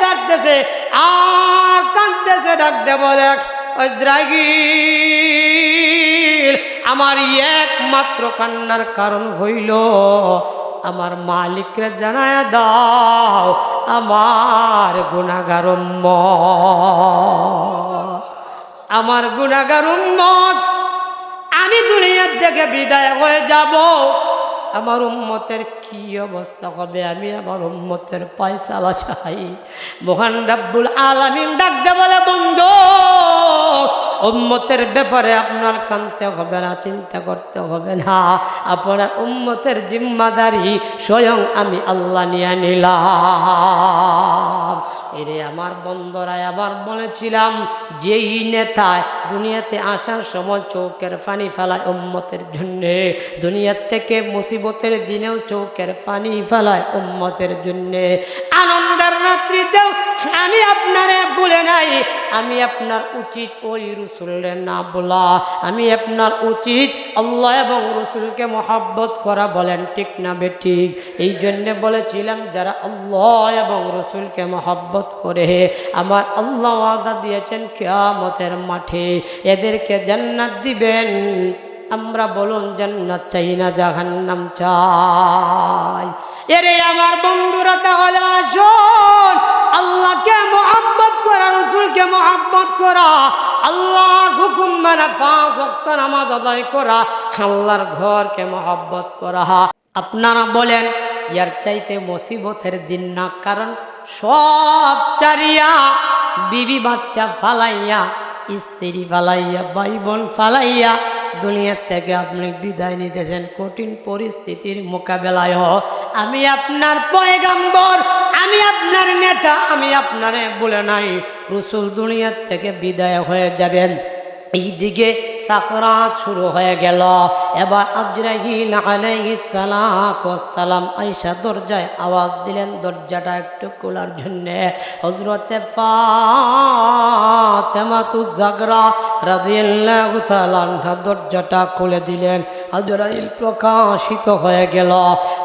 ছাড়তেছে আর কাঁদতেছে ডাকতে বলে ইসরাগিল আমার একমাত্র কান্নার কারণ হইল, আমার মালিকরে জানায় দাও, আমার গুণাগার আমার গুণাগার উম্মত, আমি দুনিয়ার থেকে বিদায় হয়ে যাব। আমার উম্মতের কি অবস্থা হবে? আমি আমার উম্মতের পয়সালা চাই। মোহান রাব্বুল আলামিন ডাকতে বলে, বন্ধু উম্মতের ব্যাপারে আপনার কানতে হবে না, চিন্তা করতে হবে না। আপনার উম্মতের জিম্মাদারি স্বয়ং আমি আল্লাহ নিয়ে নিলাম। এরে আমার বন্ধুরা আবার বলেছিলাম, যেই নেতায় দুনিয়াতে আসার সময় চৌকের পানি ফেলায় উম্মতের জন্যে, দুনিয়ার থেকে মুসিবতের দিনেও চৌকের পানি ফেলায় উম্মতের জন্যে। আনন্দের রাত্রিতেও আমি আপনারে বলে নাই, আমি আপনার উচিত ওই রসুলের না বলা। আমি আপনার উচিত আল্লাহ এবং রসুলকে মহাব্বত করা বলেন, ঠিক না বেঠিক এই জন্যে বলেছিলাম, যারা আল্লাহ এবং রসুলকে মহাব্বত করে, আমার আল্লাহ আদা দিয়েছেন, কেয়ামতের মাঠে এদেরকে জান্নাত দিবেন। আমরা বলুন, জান্নাত চাই না, জাহান্নাম চাই। এরে আমার বন্ধুরা, তাহলে আসুন। আল্লাহকে মহাব্বত করা, রসুলকে মহাব্বত করা, আল্লাহর হুকুম মানে পাঁচ ভক্ত নামাজ আদায় করা, আল্লাহর ঘরকে মহাব্বত করা। আপনারা বলেন ইয়ার চাইতে মুসিবতের দিন না, কারণ সব চারিয়া বিবি বাচ্চা ফালাইয়া, স্ত্রী ফালাইয়া, ভাই ফালাইয়া দুনিয়ার থেকে আপনি বিদায় নিতেছেন, কঠিন পরিস্থিতির মোকাবেলায় আমি আপনার পয়গাম্বর, আমি আপনার নেতা, আমি আপনারে বলে নাই, রসুল দুনিয়ার থেকে বিদায় হয়ে যাবেন। এই দিকে সাকরাত শুরু হয়ে গেল। এবার আজরাইল আলাইহিস সালাতু সালাম আয়েশা দরজায় আওয়াজ দিলেন, দরজাটা একটু খোলার জন্য। হযরতে ফাতেমাতু জাগরা রাদিয়াল্লাহু দরজাটা খুলে দিলেন। আজরাইল প্রকাশিত হয়ে গেল।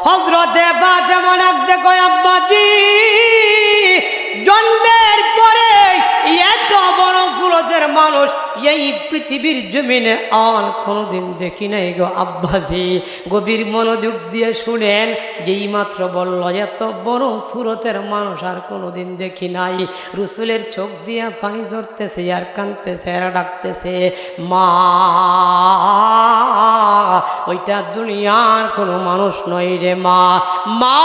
হযরতে ফাতেমা ডাক দেখো আব্বাজি, জন্মের পরে এত বড় সুরতের মানুষ, এই পৃথিবীর জমিনে আর কোনোদিন দেখি নাই গো আব্বাজি। গভীর মনোযোগ দিয়ে শুনেন, যেই মাত্র বলল, এত বড় সুরতের মানুষ আর কোনোদিন দেখি নাই। রসুলের চোখ দিয়ে পানি ঝরতেছে আর কানতেছে আর ডাকতেছে, মা, ওইটা দুনিয়ার কোনো মানুষ নয় রে মা। মা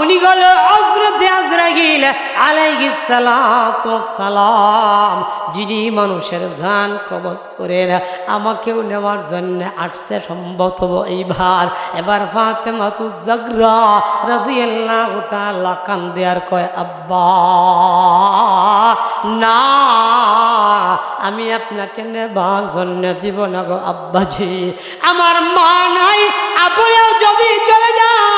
উনি গেল হজরতে আজরাগিল আলাইহিস সালাতু সালাম। যিনি মানুষের জান কবজ করেন, আমাকেও নেওয়ার জন্য আসছে সম্ভবত এইবার। এবার ফাতেমাতু জাগরা রাদিয়াল্লাহু তাআলা কান্দে আর কয়, আব্বা, না, আমি আপনাকে নেবার জন্য দিব না গো আব্বাজি। আমার মা নাই, আপনিও যদি চলে যান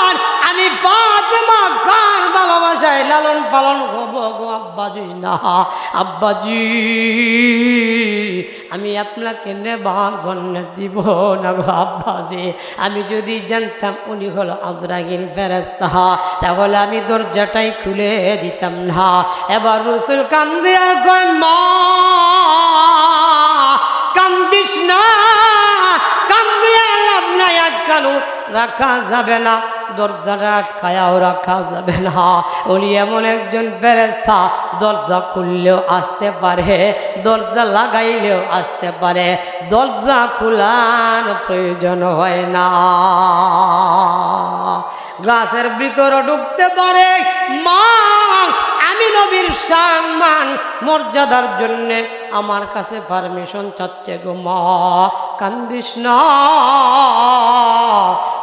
আমি ফাতেমা কার ভালোবাসায় লালন পালন হব গো আব্বাজি? না, আব্বাজি, আমি আপনাকে নেবার জন্য দিব না গো আব্বাজি। আমি যদি জানতাম উনি হলো আজরাগিল ফেরেস্তা তাহলে আমি দরজাটাই খুলে দিতাম না। এবার রসুল কান্দে আর কয়, মা, কান্দিস না, কান্দিয়া লাভ নাই আটকানো রাখা যাবে না, দরজাটা আটকায়াও রাখা যাবে না। উনি এমন একজন ফেরেস্তা দরজা খুললেও আসতে পারে, দরজা লাগাইলেও আসতে পারে। দরজা খোলার প্রয়োজন হয় না। গ্লাসের ভিতরে ঢুকতে পারে মা, আমি নবীর সম্মান, মর্যাদার জন্যে আমার কাছে পারমিশন চাচ্ছে গো মা, কান্দিস না।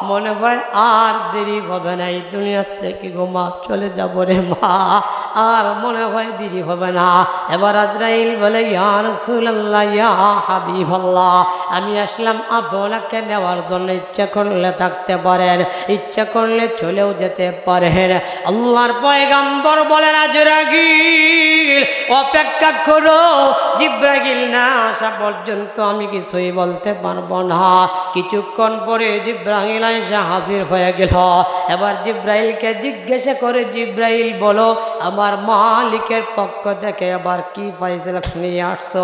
মনে হয় আর দেরি হবে না, এই দুনিয়ার থেকে গো মা চলে যাব রে মা। আর মনে হয় দেরি হবে না। এবার আজরাইল বলে, ইয়া রাসূলুল্লাহ, ইয়া হাবিবাল্লাহ, আমি আসলাম আপনাকে নেওয়ার জন্য। ইচ্ছা করলে থাকতে পারেন, ইচ্ছা করলে চলেও যেতে পারেন। আল্লাহর পয়গাম্বর বলেন আজরাগিল অপেক্ষা করো জিব্রাগিল না আসা পর্যন্ত আমি কিছুই বলতে পারব না। কিছুক্ষণ পরে জিব্রাহিল এসে হাজির হয়ে গেল। এবার জিব্রাইলকে জিজ্ঞাসা করে, জিব্রাইল, বলো, আমার মালিকের পক্ষ থেকে আবার কি ফাইসলা নিয়ে আসছো?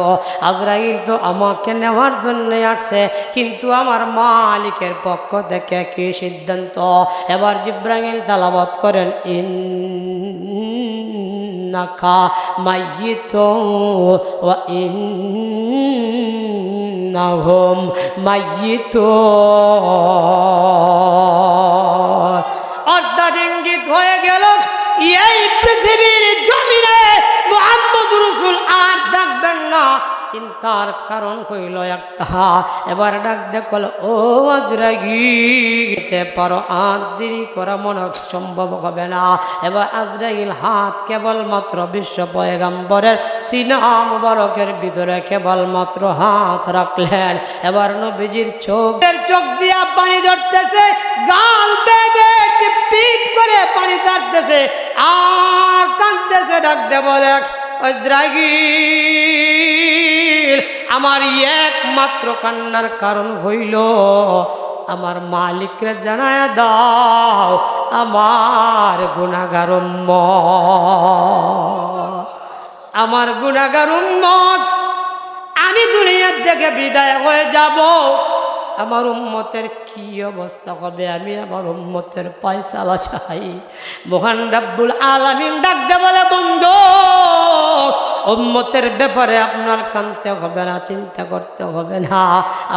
আজরাইল তো আমাকে নেওয়ার জন্য আসছে, কিন্তু আমার মালিকের পক্ষ থেকে কি সিদ্ধান্ত? এবার জিব্রাহিল তালাবত করেন, ইন ইন্নাকা মাইয়িতুন ওয়া ইন্নাহুম মাইয়িতুন অর্থাৎ ইঙ্গিত হয়ে গেল এই পৃথিবীর জমিনে মোহাম্মদ রসুল আর ডাকবেন না চিন্তার কারণ হইল একটা। এবার ডাক দেখল ও আজরাগিতে পারো, আর দেরি করা মনে সম্ভব হবে না। এবার আজরাইল হাত কেবলমাত্র বিশ্ব পয়গাম্বরের সিনা মুবারকের ভিতরে কেবলমাত্র হাত রাখলেন। এবার নবীজির চোখ চোখ দিয়া পানি ধরতেছে, গাল টিপ করে পানি ছাড়তেছে, আর কাঁদতেছে। ডাক দেব দেখ দ্রাগিল আমার একমাত্র কান্নার কারণ হইল, আমার মালিকরে জানায় দাও, আমার গুণাগার আমার গুণাগার উম্মত, আমি দুনিয়ার থেকে বিদায় হয়ে যাব। আমার উম্মতের কি অবস্থা হবে? আমি আমার উম্মতের পয়সালা চাই। মোহান রাব্বুল আলামিন ডাকতে বলে, বন্ধু উম্মতের ব্যাপারে আপনার কানতে হবে না, চিন্তা করতে হবে না।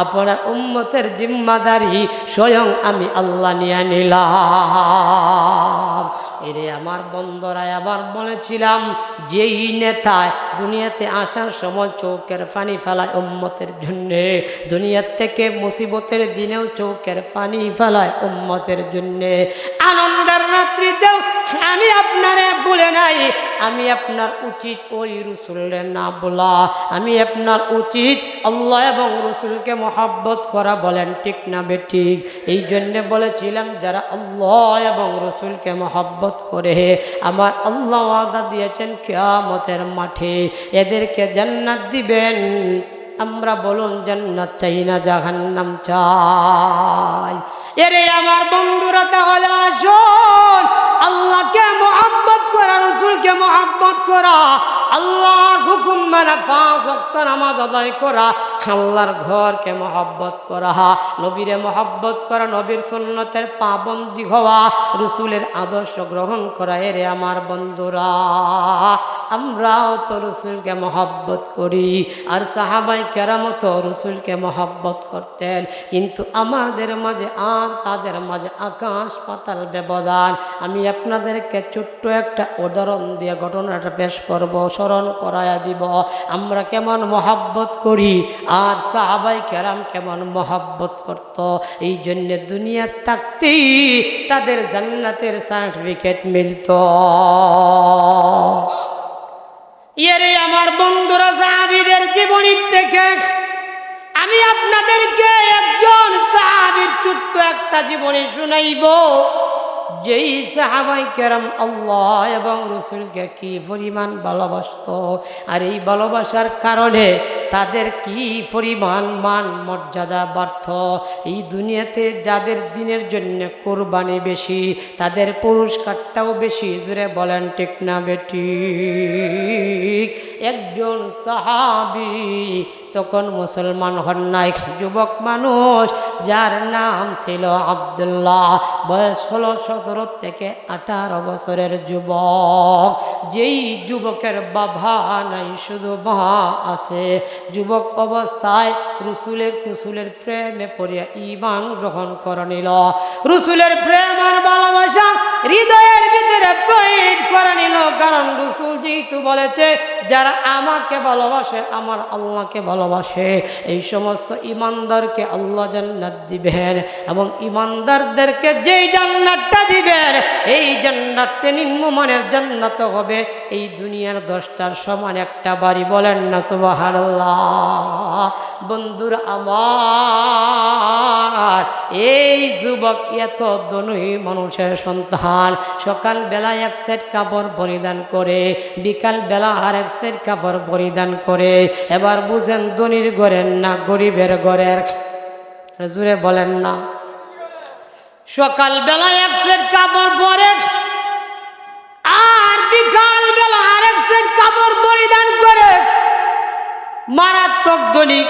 আপনার উম্মতের জিম্মাদারি স্বয়ং আমি আল্লাহ নিয়ে নিলাম। এরে আমার বন্ধরা আবার বলেছিলাম, যেই নেতায় দুনিয়াতে আসার সময় চৌকের পানি ফেলায় উম্মতের জন্যে, দুনিয়ার থেকে মুসিবতের দিনেও চৌকের পানি ফেলায় উম্মতের জন্যে, আনন্দের রাত্রিতেও আমি আপনারে বলে নাই, আমি আপনার উচিত ওই রসুলের না বলা, আমি আপনার উচিত আল্লাহ এবং রসুলকে মহাব্বত করা বলেন, ঠিক না বেঠিক এই জন্যে বলেছিলাম, যারা আল্লাহ এবং রসুলকে মহাব্বত করে। আমার আল্লাহ আদা দিয়েছেন কেয়ামতের মাঠে এদেরকে জান্নাত দিবেন। আমরা বলুন, জান্নাত চাই না জাহান্নাম চাই। এরে আমার বন্ধুরা, তাহলে আসুন। আল্লাহকে মোহাম্মত করা, রসুলকে মোহাম্মত করা। আল্লাহর হুকুম মানে পাঁচ নামাজ আদায় করা, আল্লাহর ঘরকে মহব্বত করা। নবীরে মহব্বত করা, নবীর সুন্নতের পাবন্দি হওয়া, রসুলের আদর্শ গ্রহণ করা। এরে আমার বন্ধুরা, আমরাও তো রসুলকে মহব্বত করি। আর সাহাবাই কেরামতো রসুলকে মহব্বত করতেন। কিন্তু আমাদের মাঝে আর তাদের মাঝে আকাশ পাতাল ব্যবধান। আমি আপনাদেরকে ছোট্ট একটা উদাহরণ দিয়ে ঘটনাটা পেশ করব, স্মরণ করায়া দিব। আমরা কেমন মহাব্বত করি, আর সাহাবাই কেরাম কেমন মহাব্বত করত। এই জন্যে দুনিয়ার থাকতেই তাদের জান্নাতের সার্টিফিকেট মিলত। ইয়েরে আমার বন্ধুরা সাহাবিদের জীবনী থেকে আমি আপনাদেরকে একজন সাহাবির ছোট্ট একটা জীবনী শুনাইব। যেই সাহাবাই কেরাম আল্লাহ এবং রসুলকে কি পরিমাণ ভালোবাসত? আর এই ভালোবাসার কারণে তাদের কি পরিমাণ মান মর্যাদা বার্থ এই দুনিয়াতে যাদের দিনের জন্য কোরবানি বেশি, তাদের পুরস্কারটাও বেশি জুড়ে বলেন ঠিক না বেটি একজন সাহাবি তখন মুসলমান হন নাই। যুবক মানুষ, যার নাম ছিল আবদুল্লাহ, বয়স হলো সতেরো থেকে আঠারো বছরের যুবক। যেই যুবকের বাবা নাই, শুধু মা আছে। যুবক অবস্থায় রসুলের রসুলের প্রেমে পড়িয়া ইমান গ্রহণ করে নিল। রসুলের প্রেম আর ভালোবাসা হৃদয়ের ভিতরে কারণ বলেছে, যারা আমাকে ভালোবাসে, আমার আল্লাহকে ভালোবাসে। এই সমস্ত ইমানদারকে আল্লাহ জান্নাত দিবেন এবং ইমানদারদেরকে যেই জান্নাতটা দিবেন, এই নিম্নমানের জান্নাত হবে। এই দুনিয়ার দশটার সমান একটা বাড়ি, বলেন না সুবহানাল্লাহ। বন্ধুরা আমার, এই যুবক এত ধনী মানুষের সন্তান। সকাল বেলা এক সেট কাপড় পরিধান করে, বিকাল বেলা আর এক সেট কাপড় পরিধান করে। এবার বুঝেন ধনির ঘরের না গরিবের ঘরের? জুড়ে বলেন না। সকাল বেলা এক সেট কাপড় পরে আর বিকাল বেলা আর এক সেট কাপড় পরিধান করে। মারাত্মক ধ্বনি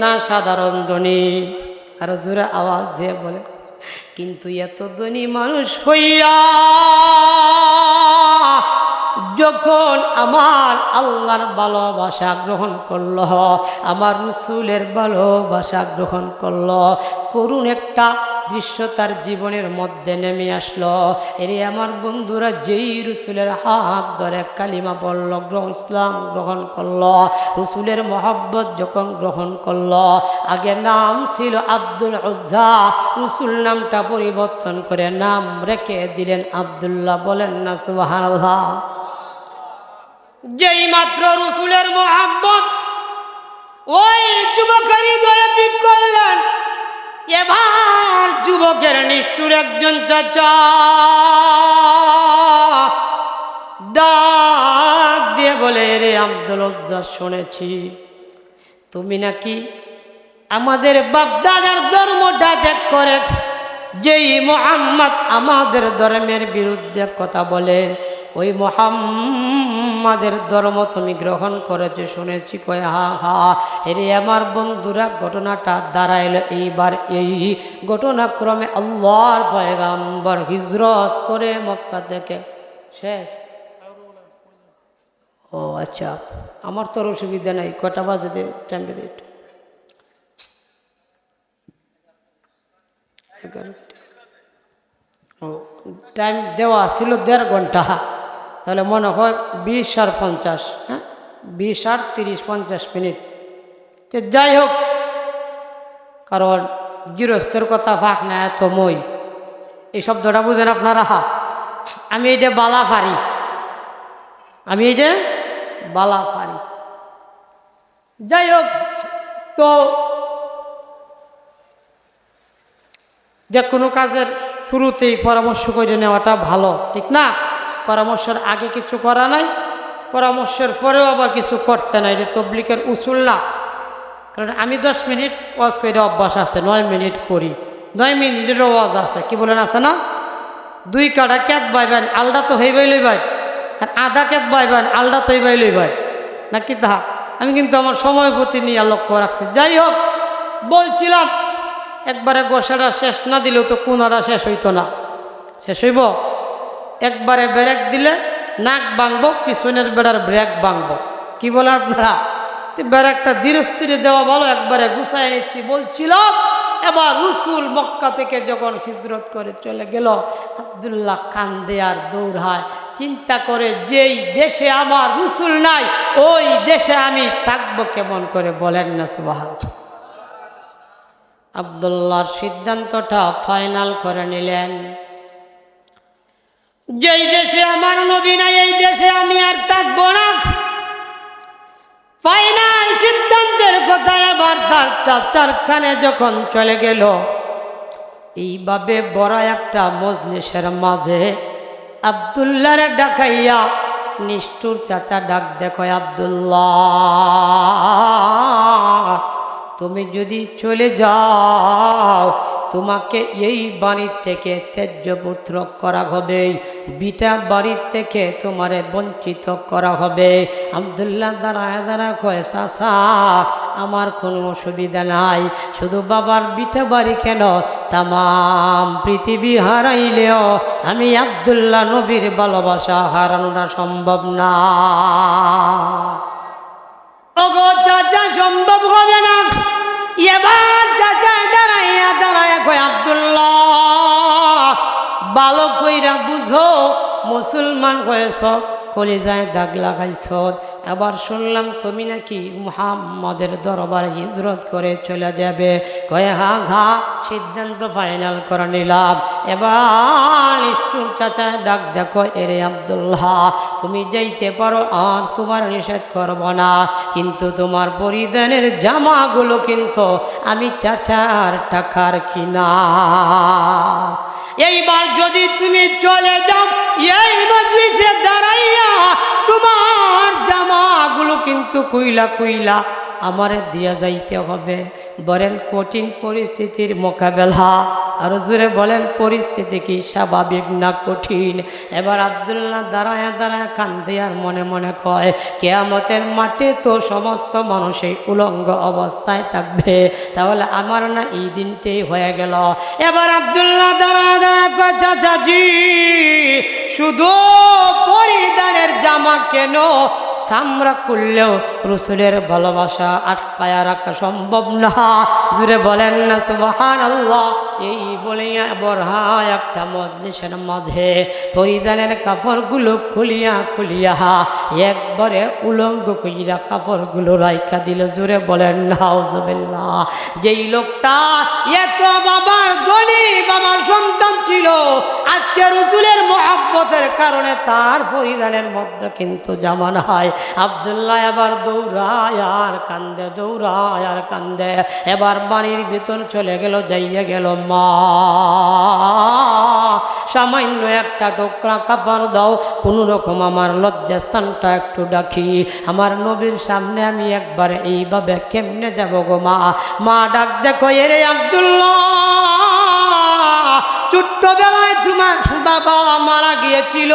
না সাধারণ ধ্বনি আর জোরে আওয়াজ দিয়ে বলে কিন্তু এত ধনী মানুষ হইয়া যখন আমার আল্লাহর ভালোবাসা গ্রহণ করল, আমার রসুলের ভালোবাসা গ্রহণ করল, করুণ একটা দৃশ্য তার জীবনের মধ্যে নেমে আসলো। এরে আমার বন্ধুরা, যেই রসুলের হাত ধরে কালিমা পড়ল, গ্রহণ, ইসলাম গ্রহণ করল, রসুলের মহাব্বত যখন গ্রহণ করল, আগে নাম ছিল আব্দুল উজ্জা, রসুল নামটা পরিবর্তন করে নাম রেখে দিলেন আবদুল্লাহ, বলেন না সুবাহ যেই মাত্র রসুলের মহাব্বত ওই যুবকের হৃদয়ে পিট করলেন। এবার যুবকের নিষ্ঠুর একজন চাচা দিয়ে বলে, রে আব্দুল শুনেছি। তুমি নাকি আমাদের বাপদাদার ধর্মটা ত্যাগ করে যেই মোহাম্মদ আমাদের ধর্মের বিরুদ্ধে কথা বলেন ওই মোহাম্মদের ধর্ম তুমি গ্রহণ করেছ, শুনেছি কয়, হা হা। এরে আমার বন্ধুরা, ঘটনাটা দাঁড়াইল এইবার এই ঘটনাক্রমে আল্লাহর পয়গাম্বর হিজরত করে মক্কা থেকে। শেষ? ও আচ্ছা। আমার তোর অসুবিধা নেই। কটা বাজে দে টাইম একটু ও টাইম দেওয়া ছিল দেড় ঘণ্টা। তাহলে মনে হয় বিশ আর পঞ্চাশ হ্যাঁ? বিশ আর তিরিশ, পঞ্চাশ মিনিট। তো যাই হোক, কারণ গৃহস্থের কথা ফাঁক না, এত মই। এই শব্দটা বুঝেন আপনারা? আমি এই যে বালা পারি আমি এই যে বালা পারি যাই হোক, তো যে কোনো কাজের শুরুতেই পরামর্শ করে নেওয়াটা ভালো, ঠিক না? পরামর্শের আগে কিছু করা নাই, পরামর্শের পরেও আবার কিছু করতে নাই। এটা তবলিকের উসুল না। কারণ আমি দশ মিনিট ওয়াজ করে অভ্যাস আছে, নয় মিনিট করি। নয় মিনিটেরও ওয়াজ আছে, কি বলেন আছে না? দুই কাটা ক্যাত বাইবেন আলদা তো হইবাই লইবাই আর আধা ক্যাত বাইবেন আলদা তো হইবাই লইবাই নাকি তাহা আমি কিন্তু আমার সময় প্রতি নিয়ে লক্ষ্য রাখছি। যাই হোক, বলছিলাম, একবারে গোসাটা শেষ না দিলেও তো কোনারা শেষ হইতো না। শেষ হইব? একবারে ব্রেক দিলে নাক ভাঙবো, পিছনের বেড়ার ব্রেক ভাঙবো। কি বলে আপনারা? তো ব্রেকটা ধীরস্থিরে দেওয়া ভালো, একবারে গুছাই নিচ্ছি। বলছিলাম, এবার রসুল মক্কা থেকে যখন হিজরত করে চলে গেল, আবদুল্লাহ কান্দে আর দৌড়ায় চিন্তা করে, যেই দেশে আমার রসুল নাই, ওই দেশে আমি থাকব কেমন করে বলেন না সুবাহ আবদুল্লাহর সিদ্ধান্তটা ফাইনাল করে নিলেন। যেই দেশে আমার নবী নাই, এই দেশে আমি আর থাকব না। ফাইনাল সিদ্ধান্তের কথা এবার তার চাচার কানে যখন চলে গেল, এইভাবে বড় একটা মজলিসের মাঝে আবদুল্লারে ডাকাইয়া নিষ্ঠুর চাচা ডাক দেখো আবদুল্লাহ! তুমি যদি চলে যাও, তোমাকে এই বাড়ির থেকে ত্যায্যপুত্র করা হবে, বিটা বাড়ির থেকে তোমারে বঞ্চিত করা হবে। আবদুল্লাহ দাঁড়ায় দাঁড়া কয় চাষা আমার কোনো অসুবিধা নাই। শুধু বাবার বিটা বাড়ি কেন? তাম পৃথিবী হারাইলেও আমি আবদুল্লাহ নবীর ভালোবাসা হারানোটা সম্ভব না। ওগো চাচা সম্ভব হবে না। এবার চাচা দাঁড়াইয়া দাঁড়াইয়া কয় আবদুল্লাহ ভালো কইরা বুঝো মুসলমান হয়েছ কলিজায় দাগ লাগাইছ। এবার শুনলাম তুমি নাকি মুহাম্মদের দরবার হিজরত করে চলে যাবে। কয়ে, হা, ঘা, সিদ্ধান্ত ফাইনাল করে নিলাম। এবার নিষ্ঠুর চাচায় ডাক, দেখো, এরে আবদুল্লাহ, তুমি যাইতে পারো, আর তোমার নিষেধ করব না। কিন্তু তোমার পরিধানের জামাগুলো কিন্তু আমি চাচার টাকার কিনা। এইবার যদি তুমি চলে যাও এই মজলিসে দাঁড়াইয়া তোমার জামাগুলো কিন্তু কুইলা কুইলা আমারে দিয়া যাইতে হবে। বলেন কঠিন পরিস্থিতির মোকাবেলা। আরও জোরে বলেন, পরিস্থিতি কি স্বাভাবিক না কঠিন? এবার আবদুল্লাহ দাঁড়ায় দাঁড়ায় কান্দে আর মনে মনে কয়, কেয়ামতের মাঠে তো সমস্ত মানুষ এই উলঙ্গ অবস্থায় থাকবে। তাহলে আমার না এই দিনটাই হয়ে গেল। এবার আবদুল্লাহ দাঁড়ায় দাঁড়ায় শুধু পরিধানের জামা কেন? সামরা করলেও রসুলের ভালোবাসা আটকায়া রাখা সম্ভব না। জুড়ে বলেন না সুবাহান আল্লাহ এই বলিয়া বরহা একটা মজলিসের মাঝে পরিধানের কাপড়গুলো খুলিয়া খুলিয়া একবারে উলঙ্গ কইরা কাপড়গুলো রাইখা দিল, জুড়ে বলেন না যেই লোকটা, এত বাবার ধনী বাবার সন্তান ছিল, আজকে রসুলের মহাব্বতের কারণে তার পরিধানের মধ্যে কিন্তু জামা হয়। আবদুল্লাহ এবার দৌড়ায় আর কান্দে, দৌড়ায় আর কান্দে। এবার বাড়ির ভিতর চলে গেল, যাইয়া গেল, মা। সামান্য একটা টোকরা কাপড় দাও, কোনো রকম আমার লজ্জাস্থানটা একটু ডাকি। আমার নবীর সামনে আমি একবার এইভাবে কেমনে যাব গো মা? মা ডাক দেখো, এরে আবদুল্লাহ! ছোট্টবেলায় তোমার বাবা মারা গিয়েছিল।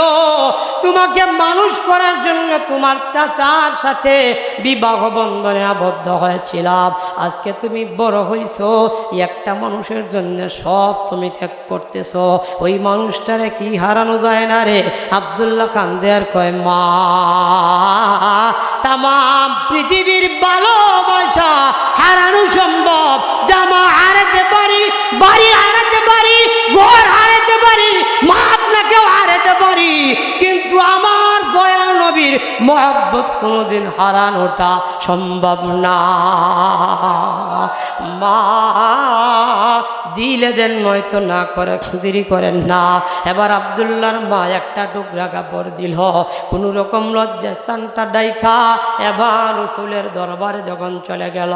তোমাকে মানুষ করার জন্য তোমার চাচার সাথে বিবাহ বন্ধনে আবদ্ধ হয়েছিলাম। আজকে তুমি বড় হইছো, একটা মানুষের জন্য সব তুমি ত্যাগ করতেছ। ওই মানুষটারে কি হারানো যায় না রে? আবদুল্লাহ কান্দের কয়, মা তাম পৃথিবীর ভালোবাসা হারানো সম্ভব। জামা হারাতে পারি বাড়ি হারাতে পারি ঘর হারাতে পারি মা আপনাকেও হারাতে পারি কিন্তু আমার নবীর মহব্বত কোনোদিন হারানোটা সম্ভব না। মা, দিলে দেন নয়তো না করে দেরি করেন না। এবার আবদুল্লার মা একটা টুকরা কাপড় দিল, কোনো রকম লজ্জাস্থানটা ডাইখা এবার রসুলের দরবারে যখন চলে গেল,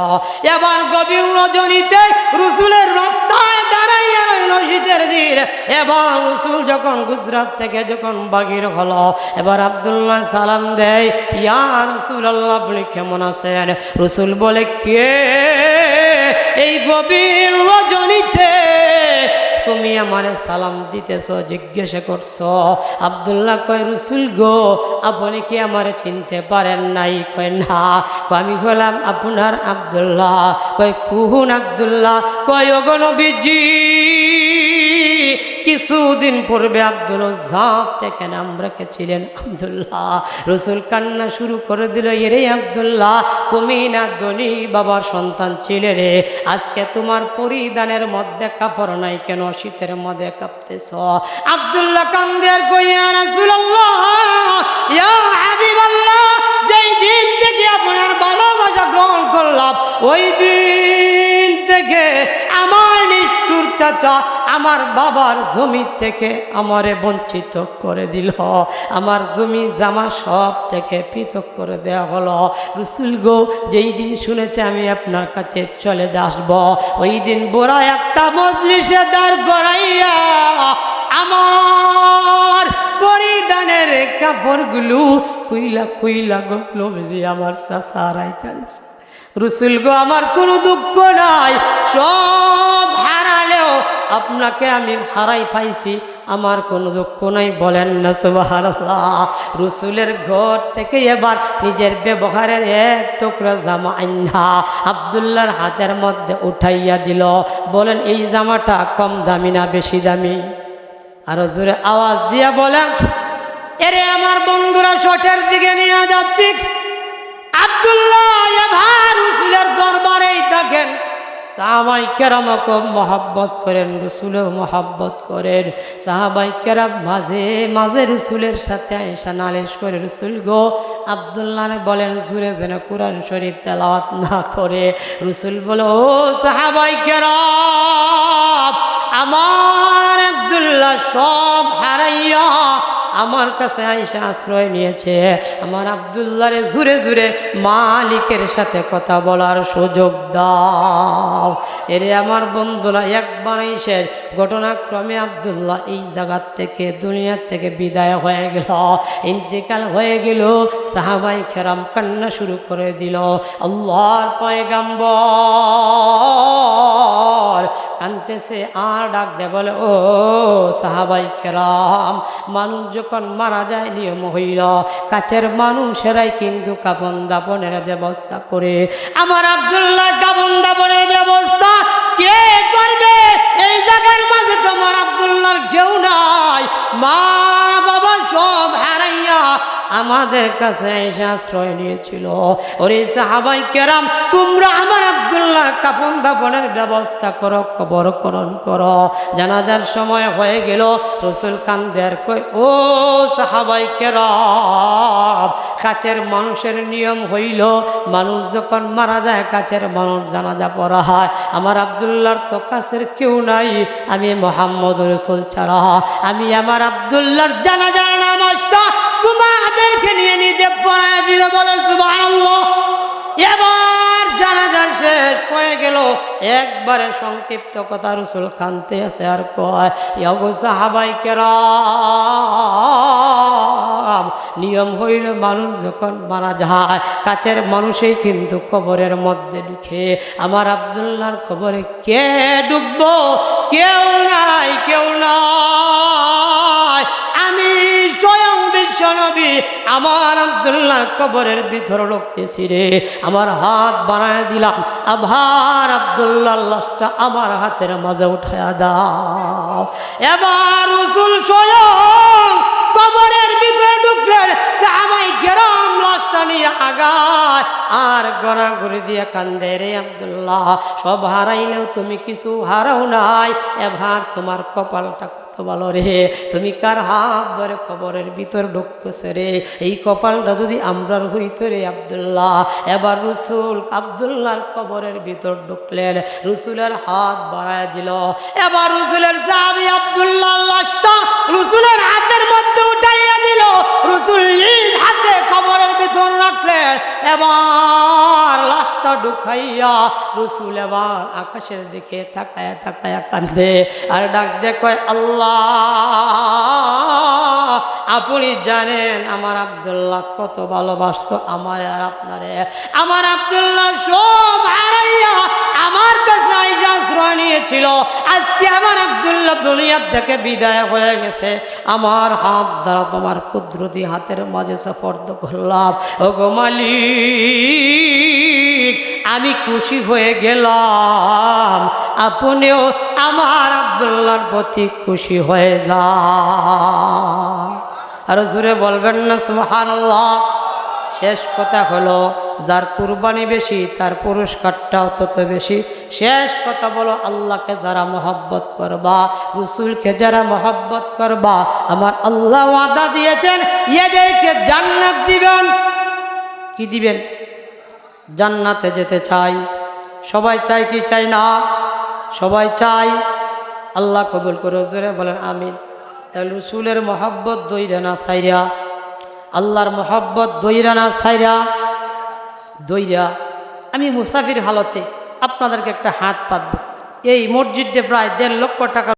এবার গভীর রজনীতে রসুলের রাস্তায় দাঁড়াইয়া রইল শীতের দিন। এবার রসুল যখন গুজরাট থেকে যখন বাগির হলো, এবার আবদুল্লাহ সালাম দেয়, ইয়া রসুল আল্লাহ আপনি কেমন আছেন? রসুল বলে, কে? এই গভীর রজনীতে তুমি আমার সালাম দিতেছ, জিজ্ঞাসা করছ। আবদুল্লাহ কয়, রসুল গো, আপনি কি আমার চিনতে পারেন নাই? কয়, না। আমি হলাম আপনার আবদুল্লাহ। কয়, কুহুন আবদুল্লাহ? কয় অগনবীজি কিছুদিন পূর্বে আব্দুল ঝাঁপ থেকে নাম রেখেছিলেন আবদুল্লাহ। রসুল কান্না শুরু করে দিল এরে আবদুল্লাহ, তুমি না ধনী বাবার সন্তান ছিলে রে? আজকে তোমার পরিধানের মধ্যে কাপড় নাই কেন? শীতের মধ্যে কাঁপতেছ। আবদুল্লাহ কান্দের কইয়া ইয়া যেই দিন থেকে আপনার ভালোবাসা গ্রহণ করলাম, ওই দিন থেকে আমার নিষ্ঠুর চাচা আমার বাবার জমি থেকে আমারে বঞ্চিত করে দিল। আমার জমি জামা সব থেকে পৃথক করে দেওয়া হলো। রসুল গো, যেই দিন শুনেছে আমি আপনার কাছে চলে আসব ওই দিন বোরা একটা মজলিসে দাঁড় করাইয়া আমার পরিধানের কাপড়গুলো কুইলা কুইলা গো, নবজি আমার সাসারাই কারিস রসুল গো, আমার কোনো দুঃখ নাই, সব আপনাকে আমি হারাই পাইছি, আমার কোনো দুঃখ নাই, বলেন না, সুবহানাল্লাহ। রসুলের ঘর থেকে এবার নিজের ব্যবহারের এক টুকরা জামা আইনা আবদুল্লার হাতের মধ্যে উঠাইয়া দিল। বলেন, এই জামাটা কম দামি না বেশি দামি? আরও জোরে আওয়াজ দিয়ে বলেন, এরে আমার বন্ধুরা, শটের দিকে নিয়ে যাচ্ছি। আব্দুল্লাহ এবার রসুলের দরবারেই থাকেন। সাহাবাই খুব মহাব্বত করেন, রসুলেও মহাব্বত করেন। সাহাবাই কেরাম মাঝে মাঝে রসুলের সাথে আয়সা নালিশ করে, রসুল গো, আবদুল্লাহ বলেন, জুড়ে যেন কোরআন শরীফ তেলাওয়াত না করে। রসুল বলো, ও সাহাবাই কেরাম, আমার আবদুল্লাহ সব হারাইয়া আমার কাছে আইসা আশ্রয় নিয়েছে। আমার আবদুল্লারে জুড়ে জুড়ে মালিকের সাথে কথা বলার সুযোগ দাও। এরে আমার বন্ধুরা একবারই শেষ ঘটনাক্রমে আবদুল্লাহ এই জায়গার থেকে দুনিয়ার থেকে বিদায় হয়ে গেল। ইন্তেকাল হয়ে গেল, সাহাবাই খেরাম কান্না শুরু করে দিল। আল্লাহর পয়গাম্বর কানতেছে আর ডাক দে বলে, ও সাহাবাই খেরাম মানুষ যখন মারা যায় নিয়ম হইল, কাছের মানুষেরাই কিন্তু কাপন দাপনের ব্যবস্থা করে। আমার আবদুল্লাহ কাপন দাপনের ব্যবস্থা কে করবে? এই জায়গার মাঝে তোমার আবদুল্লাহর কেউ নাই মা বাবা সব হারাইয়া আমাদের কাছে এসে আশ্রয় নিয়েছিল। ওরে সাহাবাই কেরাম, তোমরা আমার আবদুল্লাহ কাপন দাপনের ব্যবস্থা করো, কবর করণ করো। জানাজার সময় হয়ে গেল, রসুল কান্দের কই ও সাহাবাই কেরাম কাছের মানুষের নিয়ম হইল, মানুষ যখন মারা যায় কাছের মানুষ জানাজা পড়া হয়। আমার আবদুল্লাহর তো কাছের কেউ নাই, আমি মোহাম্মদ রসুল ছাড়া। আমি আমার আবদুল্লাহর জানাজার নিয়ে নিজে পড়ায় দিবে বলেন সুবহানাল্লাহ। এবার জানাজার শেষ হয়ে গেল। একবারে সংক্ষিপ্ত কথা রসুল কানতে আছে আর কয় সাহাবাই কেরাম, নিয়ম হইল মানুষ যখন মারা যায়, কাছের মানুষই কিন্তু কবরের মধ্যে ঢুকে। আমার আবদুল্লাহর কবরে কে ডুববো কেউ নাই কেউ নাই বিশ্বনবী আমার আবদুল্লাহ কবরের ভিতর রে। আমার হাত বানায় দিলাম, আবার আবদুল্লাহ লাশটা আমার হাতের মাঝে উঠায়া দাও। এবার রসুল স্বয়ং কবরের ভিতরে ঢুকলেন সাহাবাই গেরাম লাশটা নিয়ে আগায়। আর গড়াগড়ি দিয়ে কান্দে রে আবদুল্লাহ, সব হারাইলেও তুমি কিছু হারাও নাই, এবার তোমার কপালটা কত ভালো রে। তুমি কার হাত ধরে কবরের ভিতর ঢুকতেছে রে? এই কপালটা যদি আমরার হইতো রে আবদুল্লাহ, এবার রসুল আবদুল্লাহর কবরের ভিতর ঢুকলেন, রসুলের হাত বাড়ায় দিল। এবার রসুলের সাহাবি আবদুল্লাহ লাশটা রসুলের হাতের মধ্যে উঠাইয়া দিল। রসুল হাতে কবরের ভিতর রাখলেন। এবার লাশটা ঢুকাইয়া রসুল এবার আকাশের দিকে তাকায়া তাকায়া কান্দে আর ডাক দে কয়, আল্লাহ, আপনি জানেন আমার আবদুল্লাহ কত ভালোবাসত আমার আর আপনারে। আমার আবদুল্লাহ সব হারাইয়া আমার কাছে আশ্রয় নিয়েছিল। আজকে আমার আবদুল্লাহ দুনিয়ার থেকে বিদায় হয়ে গেছে। আমার হাত দ্বারা তোমার কুদরতি হাতের মাঝে সফর্দ করলাম। ও গো মালিক আমি খুশি হয়ে গেলাম। আপনিও আমার আবদুল্লাহর প্রতি খুশি হয়ে যা আরও জোরে বলবেন না, সুবহানাল্লাহ। শেষ কথা হলো, যার কুরবানি বেশি, তার পুরস্কারটাও তত বেশি। শেষ কথা বলো, আল্লাহকে যারা মহব্বত করবা, রসুলকে যারা মহব্বত করবা, আমার আল্লাহ ওয়াদা দিয়েছেন, এদেরকে জান্নাত দিবেন। কি দিবেন? জান্নাতে যেতে চাই। সবাই চাই কি চাই না? সবাই চাই আল্লাহ কবুল করে জোরে বলেন আমিন। তাহলে রসুলের মহব্বত দইরা না সাইরা? আল্লাহর মহব্বত দইরা না সাইরা? দইরা। আমি মুসাফির হালতে আপনাদেরকে একটা হাত পাতব। এই মসজিদে প্রায় দেড় লক্ষ টাকা